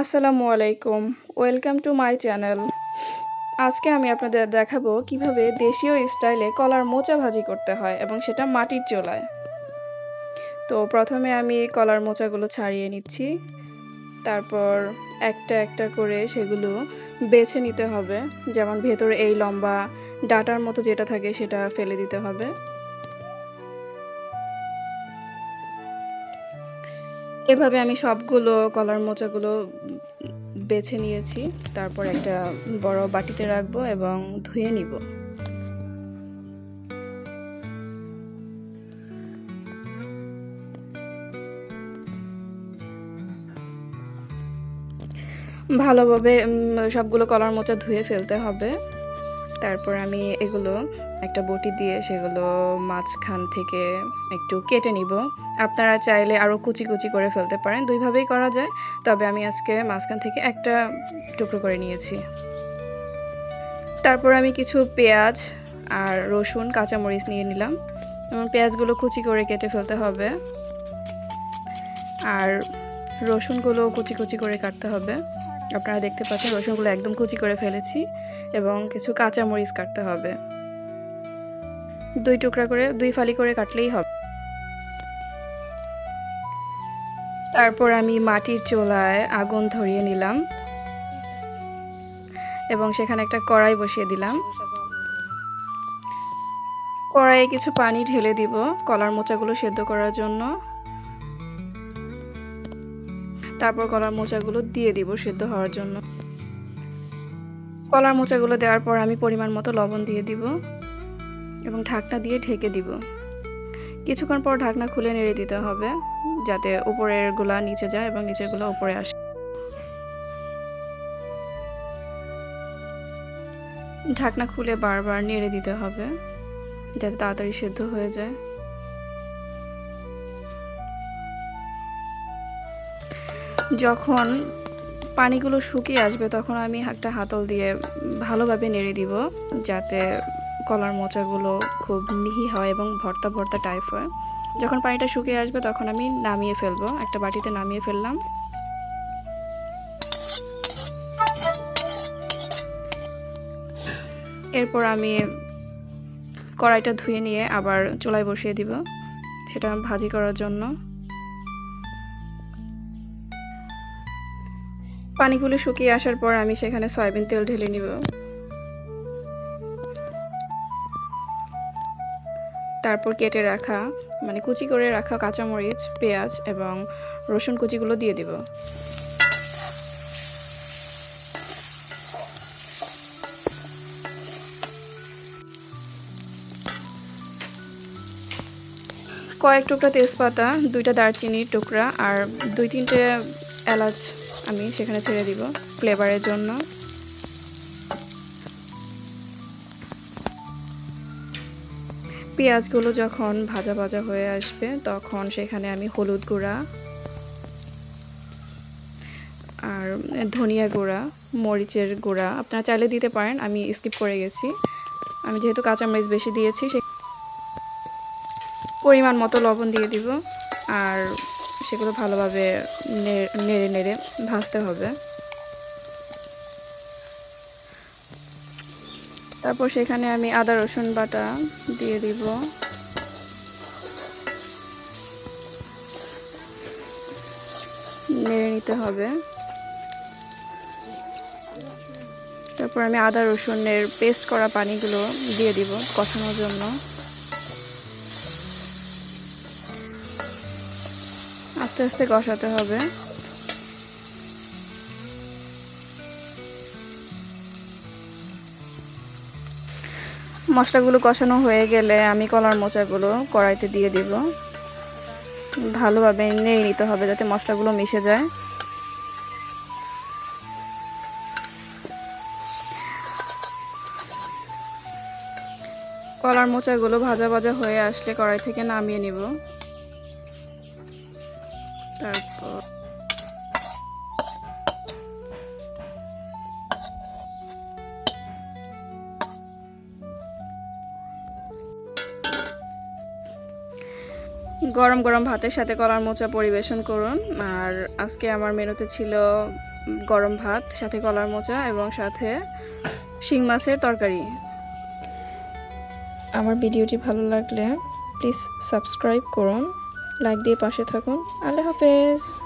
আসসালামু আলাইকুম। Welcome to my channel. আজকে আমি আপনাদের দেখাবো কীভাবে দেশীয় স্টাইলে কলার মোচা ভাজি করতে হয় এবং সেটা মাটির চোলায়। তো প্রথমে আমি কলার মোচাগুলো ছাড়িয়ে নিচ্ছি। তারপর একটা একটা করে সেগুলো বেছে নিতে হবে। যেমন ভেতরে এই লম্বা ডাটার মতো যেটা থাকে সেটা ফেলে দিতে হবে। এভাবে আমি সবগুলো কলার মোচাগুলো বেছে নিয়েছি। তারপর একটা বড় বাটিতে রাখব এবং ধুয়ে নিব। ভালোভাবে সবগুলো কলার মোচা ধুয়ে ফেলতে হবে। তারপর আমি এগুলো একটা বটি দিয়ে সেগুলো মাঝখান থেকে একটু কেটে নিব। আপনারা চাইলে আরও কুচি কুচি করে ফেলতে পারেন, দুইভাবেই করা যায়। তবে আমি আজকে মাঝখান থেকে একটা টুকরো করে নিয়েছি। তারপর আমি কিছু পেঁয়াজ আর রসুন, কাঁচামরিচ নিয়ে নিলাম এবং পেঁয়াজগুলো কুচি করে কেটে ফেলতে হবে। আর রসুনগুলো কুচি কুচি করে কাটতে হবে। আপনারা দেখতে পাচ্ছেন রসুনগুলো একদম কুচি করে ফেলেছি। এবং কিছু কাঁচামরিচ কাটতে হবে। দুই টুকরা করে, দুই ফালি করে কাটলেই হবে। তারপর আমি মাটির চোলায় আগুন ধরিয়ে নিলাম এবং সেখানে একটা কড়াই বসিয়ে দিলাম। কড়াইয়ে কিছু পানি ঢেলে দিব কলার মোচাগুলো সেদ্ধ করার জন্য। তারপর কলার মোচাগুলো দিয়ে দিব সেদ্ধ হওয়ার জন্য। কলার মোচাগুলো দেওয়ার পর আমি পরিমাণ মতো লবণ দিয়ে দিব এবং ঢাকনা দিয়ে ঢেকে দিব। কিছুক্ষণ পর ঢাকনা খুলে নেড়ে দিতে হবে যাতে উপরেরগুলা নিচে যায় এবং নিচেরগুলা উপরে আসে। ঢাকনা খুলে বারবার নেড়ে দিতে হবে যাতে তাড়াতাড়ি সেদ্ধ হয়ে যায়। যখন পানিগুলো শুকিয়ে আসবে, তখন আমি একটা হাতল দিয়ে ভালোভাবে নেড়ে দিব, যাতে কলার মোচাগুলো খুব মিহি হয় এবং ভর্তা ভর্তা টাইপ হয়। যখন পানিটা শুকিয়ে আসবে, তখন আমি নামিয়ে ফেলব। একটা বাটিতে নামিয়ে ফেললাম। এরপর আমি কড়াইটা ধুয়ে নিয়ে আবার চুলায় বসিয়ে দিব। সেটা ভাজি করার জন্য। পানিগুলো শুকিয়ে আসার পর আমি সেখানে সয়াবিন তেল ঢেলে নিব। তারপর কেটে রাখা মানে কুচি করে রাখা কাঁচামরিচ, পেঁয়াজ এবং রসুন কুচিগুলো দিয়ে দিব। কয়েক টুকরা তেজপাতা, দুইটা দারচিনির টুকরা আর দুই তিনটে এলাচ আমি সেখানে ছেড়ে দিব ফ্লেভারের জন্য। পেঁয়াজগুলো যখন ভাজা ভাজা হয়ে আসবে, তখন সেখানে আমি হলুদ গুঁড়া আর ধনিয়া গুঁড়া, মরিচের গুঁড়া। আপনারা চাইলে দিতে পারেন, আমি স্কিপ করে গেছি। আমি যেহেতু কাঁচামরিচ বেশি দিয়েছি সে পরিমাণ মতো লবণ দিয়ে দিব। আর সেগুলো ভালোভাবে নেড়ে নেড়ে ভাজতে হবে। তারপর সেখানে আমি আদা, রসুন বাটা দিয়ে দিব। নেড়ে নিতে হবে। তারপর আমি আদা, রসুনের পেস্ট করা পানিগুলো দিয়ে দিব কষানোর জন্য। আস্তে আস্তে কষাতে হবে। মশলাগুলো কষানো হয়ে গেলে আমি কলার মোচাগুলো কড়াইতে দিয়ে দিব। ভালোভাবে নেড়ে নিতে হবে যাতে মশলাগুলো মিশে যায়। কলার মোচাগুলো ভাজা ভাজা হয়ে আসলে কড়াই থেকে নামিয়ে নিব। গরম গরম ভাতের সাথে কলার মোচা পরিবেশন করুন। আর আজকে আমার মেনুতে ছিল গরম ভাত, সাথে কলার মোচা এবং সাথে শিং মাছের তরকারি। আমার ভিডিওটি ভালো লাগলে প্লিজ সাবস্ক্রাইব করুন। লাইক দিয়ে পাশে থাকুন। আল্লাহ হাফেজ।